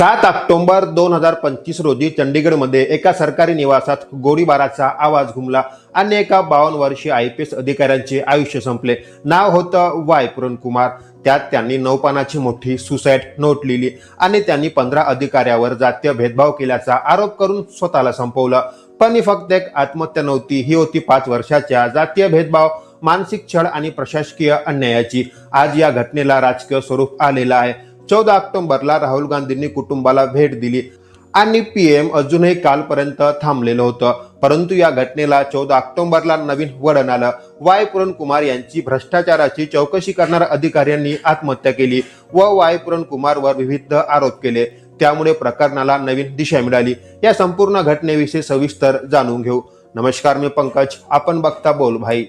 सात ऑक्टोबर दोन हजार पंचवीस रोजी चंडीगडमध्ये एका सरकारी निवासात गोळीबाराचा आवाज घुमला. आणि एका बावन्न वर्षीय आय पी एस अधिकाऱ्यांचे आयुष्य संपले. नाव होतं वाय. पुरणकुमार. त्यात त्यांनी नौपानाची मोठी सुसाईड नोट लिहिली आणि त्यांनी पंधरा अधिकाऱ्यावर जातीय भेदभाव केल्याचा आरोप करून स्वतःला संपवलं. पण ही फक्त एक आत्महत्या नव्हती ही होती पाच वर्षाच्या जातीय भेदभाव मानसिक छळ आणि प्रशासकीय अन्यायाची. आज या घटनेला राजकीय स्वरूप आलेलं आहे. चौदा ऑक्टोबरला राहुल गांधींनी कुटुंबाला भेट दिली आणि पी एम अजूनही कालपर्यंत थांबलेलं होतं. परंतु या घटनेला चौदा ऑक्टोबरला नवीन वळण आलं. वाय पुरण कुमार यांची भ्रष्टाचाराची चौकशी करणाऱ्या अधिकाऱ्यांनी आत्महत्या केली व वाय पुरण कुमारवर विविध आरोप केले. त्यामुळे प्रकरणाला नवीन दिशा मिळाली. या संपूर्ण घटनेविषयी सविस्तर जाणून घेऊ. नमस्कार मी पंकज. आपण बघता बोल भाई.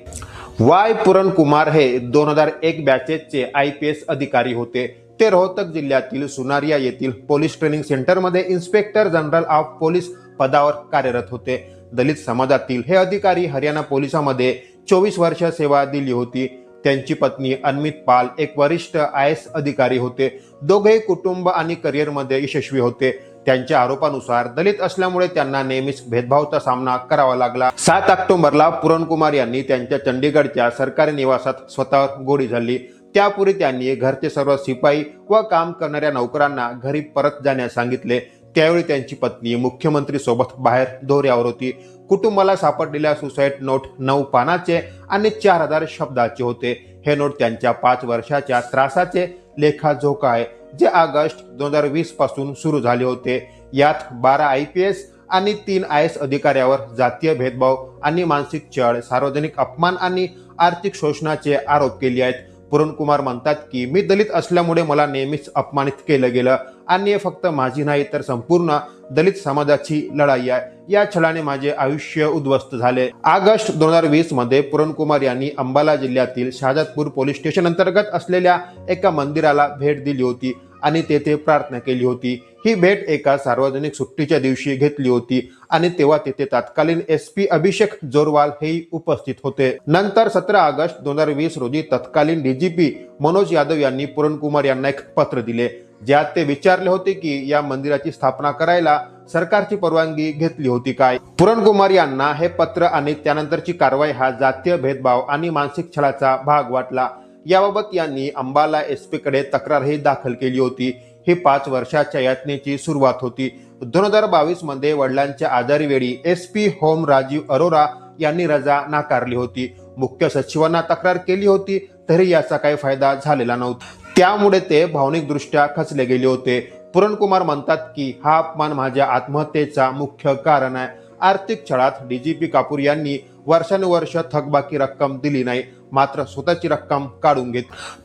वाय पुरण कुमार हे दोन हजार एक बॅचेसचे आय पी एस अधिकारी होते. ते रोहतक जिल्ह्यातील सुनारिया येथील पोलीस ट्रेनिंग सेंटरमध्ये इन्स्पेक्टर जनरल ऑफ पोलीस पदावर कार्यरत होते. दलित समाजातील हे अधिकारी हरियाणा पोलिसामध्ये चोवीस वर्ष सेवा दिली होती. त्यांची पत्नी अन्मित पाल एक वरिष्ठ आय एस अधिकारी होते. दोघेही कुटुंब आणि करिअरमध्ये यशस्वी होते. त्यांच्या आरोपानुसार दलित असल्यामुळे त्यांना नेहमीच भेदभावचा सामना करावा लागला. सात ऑक्टोबरला पुरणकुमार यांनी त्यांच्या चंडीगडच्या सरकारी निवासात स्वतःवर गोळी झाली. त्यापूर्वी त्यांनी घरचे सर्व शिपाई व काम करणाऱ्या नोकरांना घरी परत जाण्यास सांगितले. त्यावेळी त्यांची पत्नी मुख्यमंत्री सोबत बाहेर दौऱ्यावर होती. कुटुंबाला सापडलेल्या सुसाईड नोट नऊ पानाचे आणि चार हजार शब्दाचे होते. हे नोट त्यांच्या पाच वर्षाच्या त्रासाचे लेखाजोखा आहे जे ऑगस्ट दोन हजार वीसपासून सुरू झाले होते. यात बारा आय पी एस आणि तीन आय एस अधिकाऱ्यावर जातीय भेदभाव आणि मानसिक छळ सार्वजनिक अपमान आणि आर्थिक शोषणाचे आरोप केले आहेत. पुरण कुमार म्हणतात की मी दलित असल्यामुळे मला नेहमीच अपमानित केलं गेलं. आणि हे फक्त माझी नाही तर संपूर्ण दलित समाजाची लढाई आहे. या छळाने माझे आयुष्य उद्ध्वस्त झाले. ऑगस्ट दोन हजार वीसमध्ये पुरण कुमार यांनी अंबाला जिल्ह्यातील शहाजतपूर पोलीस स्टेशन अंतर्गत असलेल्या एका मंदिराला भेट दिली होती. आणि तेथे प्रार्थना केली होती. ही भेट एका सार्वजनिक सुट्टीच्या दिवशी घेतली होती आणि तेव्हा तेथे तत्कालीन एस पी अभिषेक जोरवाल हेही उपस्थित होते. नंतर सतरा ऑगस्ट दोन हजार वीस रोजी तत्कालीन डीजीपी मनोज यादव यांनी पुरणकुमार यांना एक पत्र दिले. ज्यात ते विचारले होते की या मंदिराची स्थापना करायला सरकारची परवानगी घेतली होती काय? पुरणकुमार यांना हे पत्र आणि त्यानंतरची कारवाई हा जातीय भेदभाव आणि मानसिक छळाचा भाग वाटला. याबाबत यांनी अंबाला एसकडे तक्रारही दाखल केली होती. ही पाच वर्षाच्या यातनेची सुरुवात होती. दोन हजार बावीसमध्ये वडिलांच्या आजारी वेळी S P home Rajiv Arora यांनी रजा नाकारली होती. मुख्य सचिवांना तक्रार केली होती तरी याचा काही फायदा झालेला नव्हता. त्यामुळे ते भावनिकदृष्ट्या खचले गेले होते. पुरणकुमार म्हणतात की हा अपमान माझ्या आत्महत्येचा मुख्य कारण आहे. आर्थिक छळात डीजीपी कापूर यांनी वर्षानुवर्ष थकबाकी रक्कम दिली नाही. मात्र स्वतःची रक्कम काढून घेत.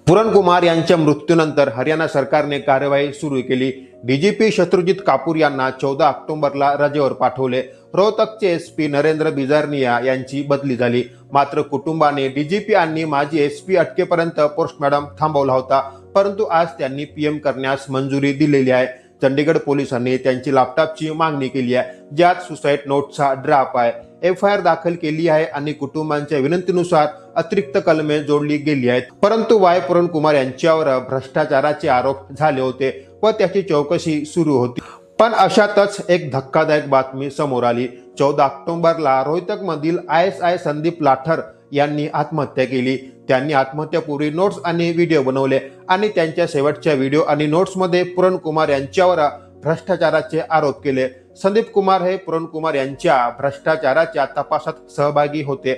पुरणकुमार यांच्या मृत्यूनंतर हरियाणा सरकारने कार्यवाही सुरू केली. डीजीपी शत्रुजित कापूर यांना चौदा ऑक्टोबरला रजेवर पाठवले. रोहतकचे एस पी नरेंद्र बिजारनिया यांची बदली झाली. मात्र कुटुंबाने डीजीपी आणि माजी एस पी अटकेपर्यंत पोस्टमॉर्टम थांबवला होता. परंतु आज त्यांनी पीएम करण्यास मंजुरी दिलेली आहे. चंडीगड पोलिसांनी त्यांची लॅपटॉपची मागणी केली आहे. ज्यात सुसाईड नोटचा ड्राफ्ट आहे. एफ आय आर दाखल केली आहे आणि कुटुंबांच्या विनंतीनुसार अतिरिक्त कलमे जोडली गेली आहेत. परंतु वाय पुरण कुमार यांच्यावर भ्रष्टाचाराचे आरोप झाले होते व त्याची चौकशी सुरू होती. पण अशातच एक धक्कादायक बातमी समोर आली. चौदा ऑक्टोबरला रोहितकमधील I S I Sandeep Lathar यांनी आत्महत्या केली. त्यांनी आत्महत्यापूर्वी नोट्स आणि व्हिडिओ बनवले आणि त्यांच्या शेवटच्या व्हिडिओ आणि नोट्समध्ये पुरण कुमार यांच्यावर भ्रष्टाचाराचे आरोप केले. संदीप कुमार हे पुरण कुमार यांच्या भ्रष्टाचाराच्या तपासात सहभागी होते.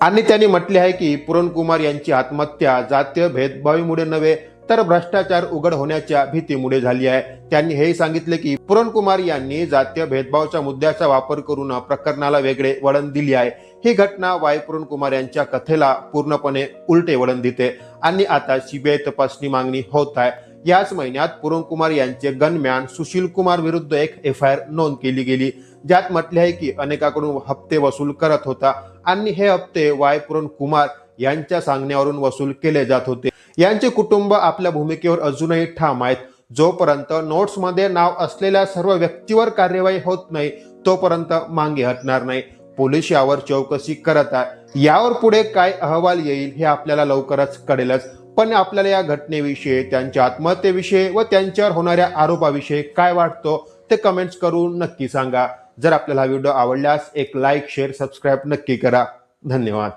आणि त्यांनी म्हटले आहे की पुरण कुमार यांची आत्महत्या जातीय भेदभावीमुळे नव्हे तर भ्रष्टाचार उघड होण्याच्या भीतीमुळे झाली आहे. त्यांनी हेही सांगितले की पुरण कुमार यांनी जातीय भेदभावाच्या मुद्द्याचा वापर करून प्रकरणाला वेगळे वळण दिले आहे. ही घटना वाय पुरण कुमार यांच्या कथेला पूर्णपणे उलटे वळण देते. आणि आता सीबीआय तपासणी मागणी होत आहे. याच महिन्यात पुरण कुमार यांचे गनमॅन सुशील कुमार विरुद्ध एक एफ आय आर नोंद केली गेली. ज्यात म्हटले आहे की अनेकाकडून हप्ते वसूल करत होता. आणि हे हप्ते वाय. पुरण कुमार यांच्या सांगण्यावरून वसूल केले जात होते. यांचे कुटुंब आपल्या भूमिकेवर अजूनही ठाम आहेत. जोपर्यंत नोट्समध्ये नाव असलेल्या सर्व व्यक्तीवर कार्यवाही होत नाही तोपर्यंत मागे हटणार नाही. पोलीस यावर चौकशी करत आहे. यावर पुढे काय अहवाल येईल हे आपल्याला लवकरच कळेलच. पण आपल्याला या घटनेविषयी त्यांच्या आत्महत्येविषयी व त्यांच्यावर होणाऱ्या आरोपाविषयी काय वाटतो ते कमेंट्स करून नक्की सांगा. जर आपल्याला हा व्हिडिओ आवडल्यास एक लाईक शेअर सबस्क्राईब नक्की करा. धन्यवाद.